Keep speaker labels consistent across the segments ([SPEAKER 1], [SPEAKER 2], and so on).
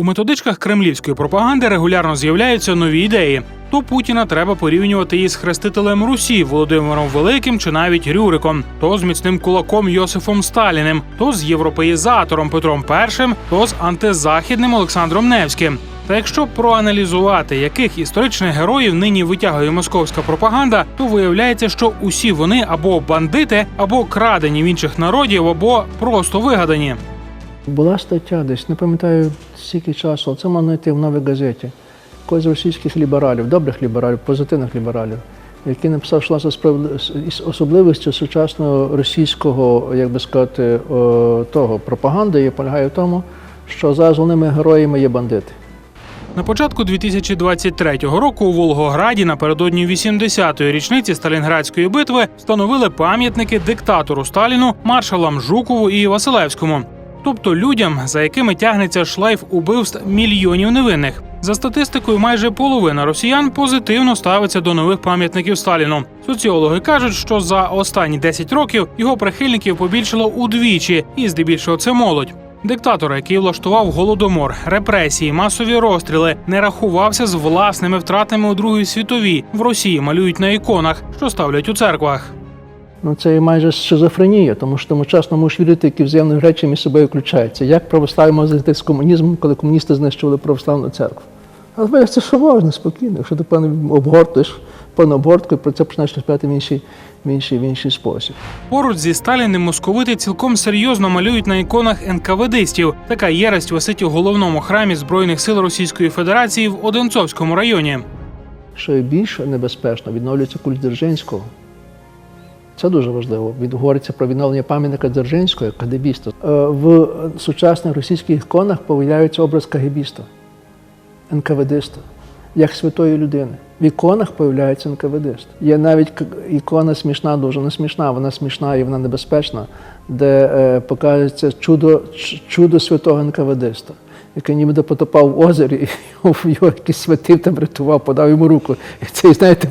[SPEAKER 1] У методичках кремлівської пропаганди регулярно з'являються нові ідеї. То Путіна треба порівнювати із хрестителем Русі Володимиром Великим чи навіть Рюриком, то з міцним кулаком Йосифом Сталіним, то з європеїзатором Петром І, то з антизахідним Олександром Невським. Та якщо проаналізувати, яких історичних героїв нині витягує московська пропаганда, то виявляється, що усі вони або бандити, або крадені в інших народів, або просто вигадані.
[SPEAKER 2] Була стаття десь, не пам'ятаю скільки часу, це можна знайти в новій газеті. Якось з російських лібералів, добрих лібералів, позитивних лібералів, який написав, що це із особливістю сучасного російського, як би сказати, того пропаганди і полягає в тому, що зараз головними героями є бандити.
[SPEAKER 1] На початку 2023 року у Волгограді напередодні 80-ї річниці Сталінградської битви встановили пам'ятники диктатору Сталіну, маршалам Жукову і Василевському, тобто людям, за якими тягнеться шлейф убивств мільйонів невинних. За статистикою, майже половина росіян позитивно ставиться до нових пам'ятників Сталіну. Соціологи кажуть, що за останні 10 років його прихильників побільшало удвічі, і здебільшого це молодь. Диктатор, який влаштував голодомор, репресії, масові розстріли, не рахувався з власними втратами у Другій світовій. В Росії малюють на іконах, що ставлять у церквах.
[SPEAKER 2] Ну це є майже шизофренія, тому що одночасно можеш вірити, які взаємні речі між собою включаються. Як православ'я може зайти з комунізмом, коли комуністи знищували православну церкву? Але виявиться, що можна спокійно, якщо ти певно обгортуєш певну обгортку і про це починаєш розповідати в інший, в інший, в інший спосіб.
[SPEAKER 1] Поруч зі Сталіним московити цілком серйозно малюють на іконах НКВДистів. Така єресть висить у головному храмі збройних сил Російської Федерації в Одинцовському районі.
[SPEAKER 2] Що є більш небезпечно, відновлюється культ Дзержинського. Це дуже важливо. Від говориться про відновлення пам'ятника Дзержинського кагебіста. Е, В сучасних російських іконах появляється образ кагебіста, НКВДиста, як святої людини. В іконах появляється НКВДист. Є навіть ікона смішна, дуже не смішна, вона смішна і вона небезпечна, де е, показується чудо, чудо святого НКВДиста, який ніби потопав в озері, і його, якийсь святив там рятував, подав йому руку. І цей, знаєте,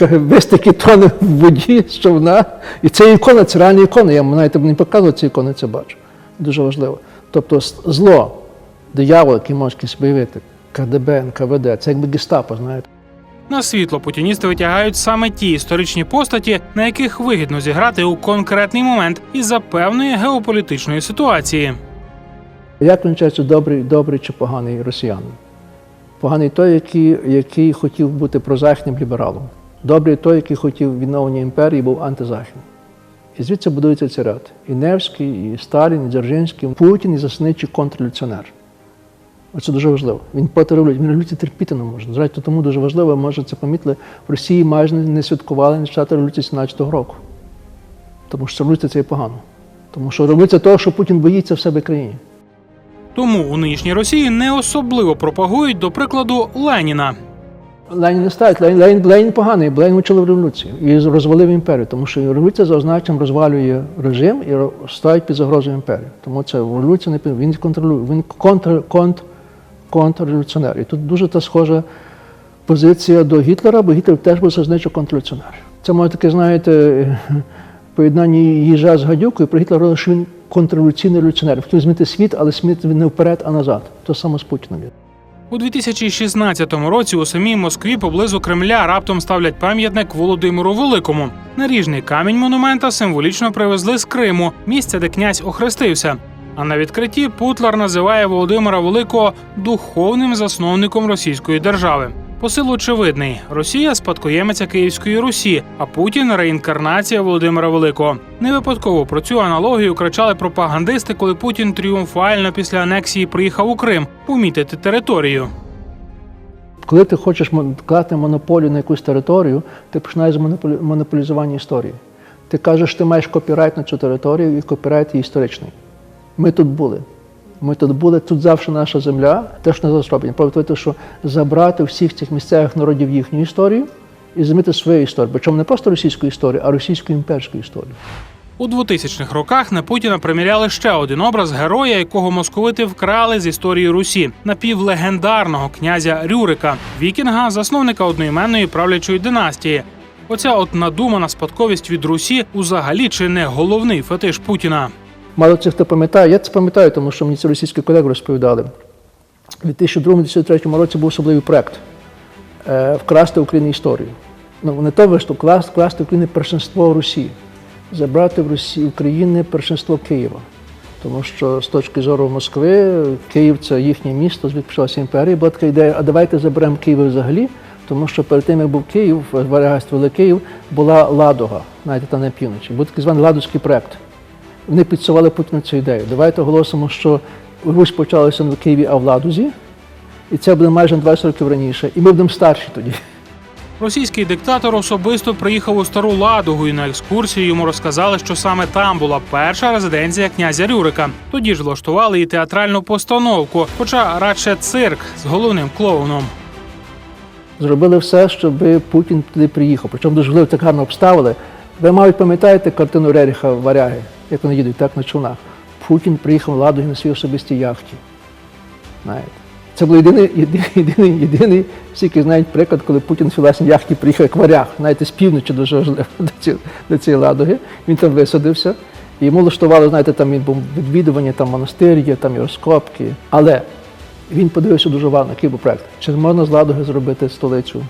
[SPEAKER 2] весь такі тони в воді з човна. І це ікона, це реальна ікона. Я знаєте, не показував ці ікони, це бачу. Дуже важливо. Тобто зло, диявол, який може якийсь виявити, КДБ, НКВД, це якби гестапо, знаєте.
[SPEAKER 1] На світло путіністи витягають саме ті історичні постаті, на яких вигідно зіграти у конкретний момент із-за певної геополітичної ситуації.
[SPEAKER 2] Як визначається добрий, добрий чи поганий росіянин? Поганий той, який, який хотів бути прозахідним лібералом. Добрий той, який хотів відновлення імперії, був антизахідним. І звідси будується цей ряд. І Невський, і Сталін, і Дзержинський, Путін і засничий контрреволюціонер. Оце дуже важливо. Він проти. Він революції терпіти не може. Зрештою, тому дуже важливо, може це помітили, в Росії майже не святкували почати революції 17-го року. Тому що революція це є погано. Тому що революція того, що Путін боїться в себе країні.
[SPEAKER 1] Тому у нинішній Росії не особливо пропагують, до прикладу, Леніна.
[SPEAKER 2] Ленін не ставить, Ленін, Ленін, Ленін поганий, бо Ленін очолив революцію і розвалив імперію, тому що революція за означенням розвалює режим і ставить під загрозу імперію. Тому це революція не він контролює, він контр, контр, контрреволюціонер. І тут дуже та схожа позиція до Гітлера, бо Гітлер теж був зазничий контрреволюціонер. Це може таке, знаєте, поєднання їжа з гадюкою, про Гітлера що він контрреволюційний революціонер. Хотів змінити світ, але світ не вперед, а назад. То саме з Путіним.
[SPEAKER 1] У 2016 році у самій Москві поблизу Кремля раптом ставлять пам'ятник Володимиру Великому. Наріжний камінь монумента символічно привезли з Криму, місця, де князь охрестився. А на відкритті Путлер називає Володимира Великого духовним засновником російської держави. Посил очевидний: Росія спадкоємиця Київської Русі, а Путін реінкарнація Володимира Великого. Не випадково про цю аналогію кричали пропагандисти, коли Путін тріумфально після анексії приїхав у Крим помітити територію.
[SPEAKER 2] Коли ти хочеш клати монополію на якусь територію, ти починаєш з монополізування історії. Ти кажеш, ти маєш копірайт на цю територію і копірайт є історичний. Ми тут були. Ми тут були, тут завжди наша земля, те, що не зроблено. Пам'ятайте, що забрати всіх цих місцевих народів їхню історію і змінити свою історію. Причому не просто російську історію, а російську імперську історію.
[SPEAKER 1] У 2000-х роках на Путіна приміряли ще один образ героя, якого московити вкрали з історії Русі напівлегендарного князя Рюрика, вікінга, засновника одноіменної правлячої династії. Оця от надумана спадковість від Русі узагалі чи не головний фетиш Путіна.
[SPEAKER 2] Мало це хто пам'ятає. Я це пам'ятаю, тому що мені це російські колеги розповідали. У 2002-2003 році був особливий проект е, вкрасти Україні історію. Ну, не то, що вкласти, Україні першинство Росії, забрати в Росії України першинство Києва. Тому що з точки зору Москви, Київ це їхнє місто, звідки почалася імперія. Була така ідея, а давайте заберемо Київ взагалі, тому що перед тим, як був Київ, Великий Київ, була Ладога, знаєте, там на півночі. Був такий званий Ладозький проект. Вони підсували Путіну цю ідею. Давайте оголосимо, що Русь почалася не в Києві, а в Ладозі. І це буде майже на 20 років раніше. І ми будемо старші тоді.
[SPEAKER 1] Російський диктатор особисто приїхав у стару Ладогу і на екскурсії йому розказали, що саме там була перша резиденція князя Рюрика. Тоді ж влаштували і театральну постановку, хоча радше цирк з головним клоуном.
[SPEAKER 2] Зробили все, щоб Путін туди приїхав. Причому дуже важливо так гарно обставили. Ви, мабуть, пам'ятаєте картину Реріха Варяги, як вони їдуть так на човнах. Путін приїхав в Ладогі на своїй особистій яхті. Знаєте. Це був єдиний, єдиний, єдиний, всі знають приклад, коли Путін на власній яхті приїхав як варяг, знаєте, з півночі дуже важливо до цієї, до цієї Ладоги. Він там висадився. І йому влаштували, знаєте, там він був відвідування, там монастир є, там і розкопки. Але він подивився дуже уважно, який був проект. Чи можна з Ладоги зробити столицю?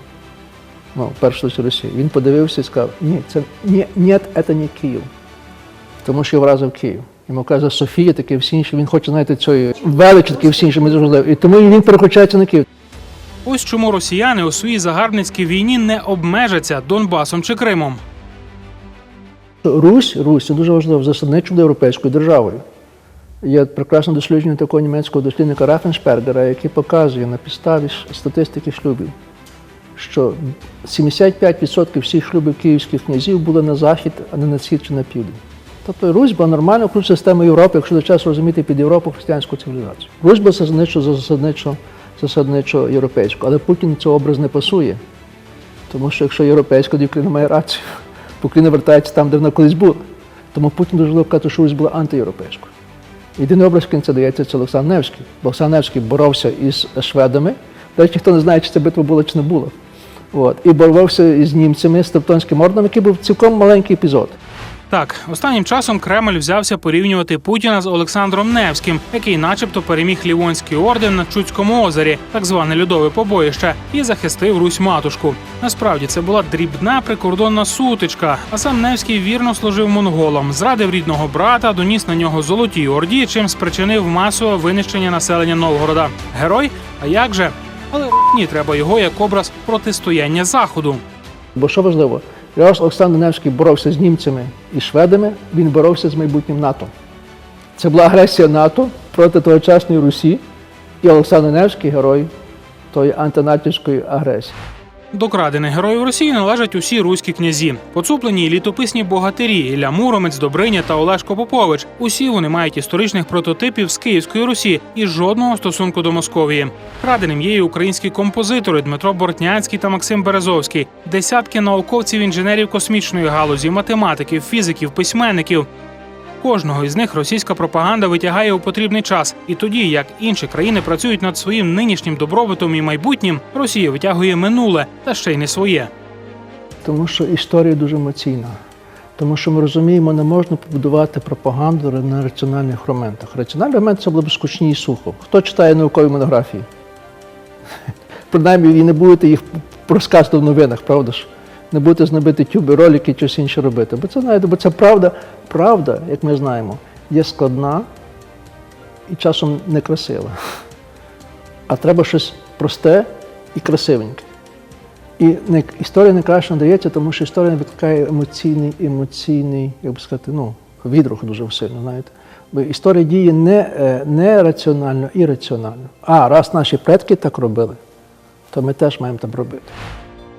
[SPEAKER 2] Ну, першу Росії. Він подивився і сказав, ні, це ні, ні, це не Київ. Тому що його вразив Київ. Йому каже, Софія, таке всі інші. Він хоче, знаєте, цієї величі, таке всі інші, ми. І тому він переключається на Київ.
[SPEAKER 1] Ось чому росіяни у своїй загарбницькій війні не обмежаться Донбасом чи Кримом.
[SPEAKER 2] Русь, Русь це дуже важливо, засадничо до європейською державою. Є прекрасне дослідження такого німецького дослідника Рафеншпергера, який показує на підставі статистики шлюбів, що 75% всіх шлюбів київських князів були на захід, а не на схід чи на південь. Тобто Русь була нормально включена система Європи, якщо до часу розуміти під Європу християнську цивілізацію. Русь була засадничо, засадничо, засадничо європейську, але Путін цей образ не пасує. Тому що якщо європейська, то Україна має рацію. Україна вертається там, де вона колись була. Тому Путін дуже казати, що Русь була антиєвропейською. Єдиний образ, це дається, це Олександр Невський. Бо Олександр Невський боровся із шведами. До речі, ніхто не знає, чи ця битва була чи не була. От. І боровся із німцями, з Тевтонським орденом, який був цілком маленький епізод.
[SPEAKER 1] Так, останнім часом Кремль взявся порівнювати Путіна з Олександром Невським, який, начебто, переміг Лівонський орден на Чудському озері, так зване льодове побоїще, і захистив Русь матушку. Насправді це була дрібна прикордонна сутичка. А сам Невський вірно служив монголам, зрадив рідного брата, доніс на нього золоті орді, чим спричинив масове винищення населення Новгорода. Герой? А як же? Але ні, треба його як образ протистояння заходу.
[SPEAKER 2] Бо що важливо, раз Олександр Невський боровся з німцями і шведами, він боровся з майбутнім НАТО. Це була агресія НАТО проти тогочасної Русі, і Олександр Невський герой тої антинатівської агресії.
[SPEAKER 1] До крадених героїв Росії належать усі руські князі, поцуплені літописні богатирі Ілля Муромець, Добриня та Олешко Попович. Усі вони мають історичних прототипів з Київської Русі і жодного стосунку до Московії. Краденим є і українські композитори Дмитро Бортнянський та Максим Березовський, десятки науковців, інженерів космічної галузі, математиків, фізиків, письменників. Кожного із них російська пропаганда витягає у потрібний час, і тоді, як інші країни працюють над своїм нинішнім добробутом і майбутнім, Росія витягує минуле та ще й не своє.
[SPEAKER 2] Тому що історія дуже емоційна. Тому що ми розуміємо, не можна побудувати пропаганду на раціональних моментах. Раціональний момент це було б скучні і сухо. Хто читає наукові монографії? Принаймні, і не будете їх розказувати в новинах, правда ж? Не будете знабити тюби, ролики чи щось інше робити. Бо це знаєте, бо це правда, правда, як ми знаємо, є складна і часом некрасива. А треба щось просте і красивеньке. І не, історія не краще надається, тому що історія викликає емоційний, емоційний, як би сказати, ну, відрух дуже сильно, знаєте. Бо історія діє не, е, не раціонально, і раціонально. А раз наші предки так робили, то ми теж маємо так робити.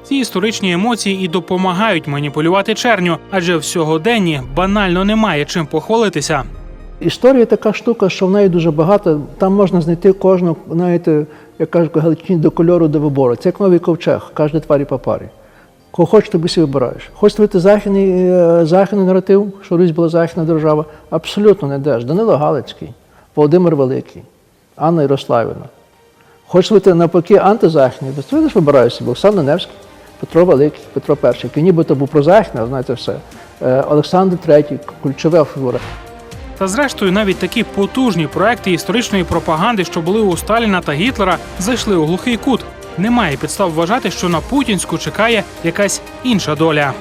[SPEAKER 1] Ці історичні емоції і допомагають маніпулювати черню, адже в сьогоденні банально немає чим похвалитися.
[SPEAKER 2] Історія така штука, що в неї дуже багато. Там можна знайти кожну, знаєте, як кажуть, в Галичині до кольору до вибору. Це як новий ковчег, кожен тварі по парі. Кого хочеш, тобі собі вибираєш. Хочеш створити західний, е, західний наратив, що Русь була західна держава? Абсолютно не деш. Данило Галицький, Володимир Великий, Анна Ярославівна. Хочеш створити навпаки антизахідний, то ти вибираєш собі Олександр Невський, Петро Великий, Петро І. який нібито був прозахідний, знаєте все. Е, Олександр III, ключова фігура.
[SPEAKER 1] Та зрештою, навіть такі потужні проекти історичної пропаганди, що були у Сталіна та Гітлера, зайшли у глухий кут. Немає підстав вважати, що на путінську чекає якась інша доля.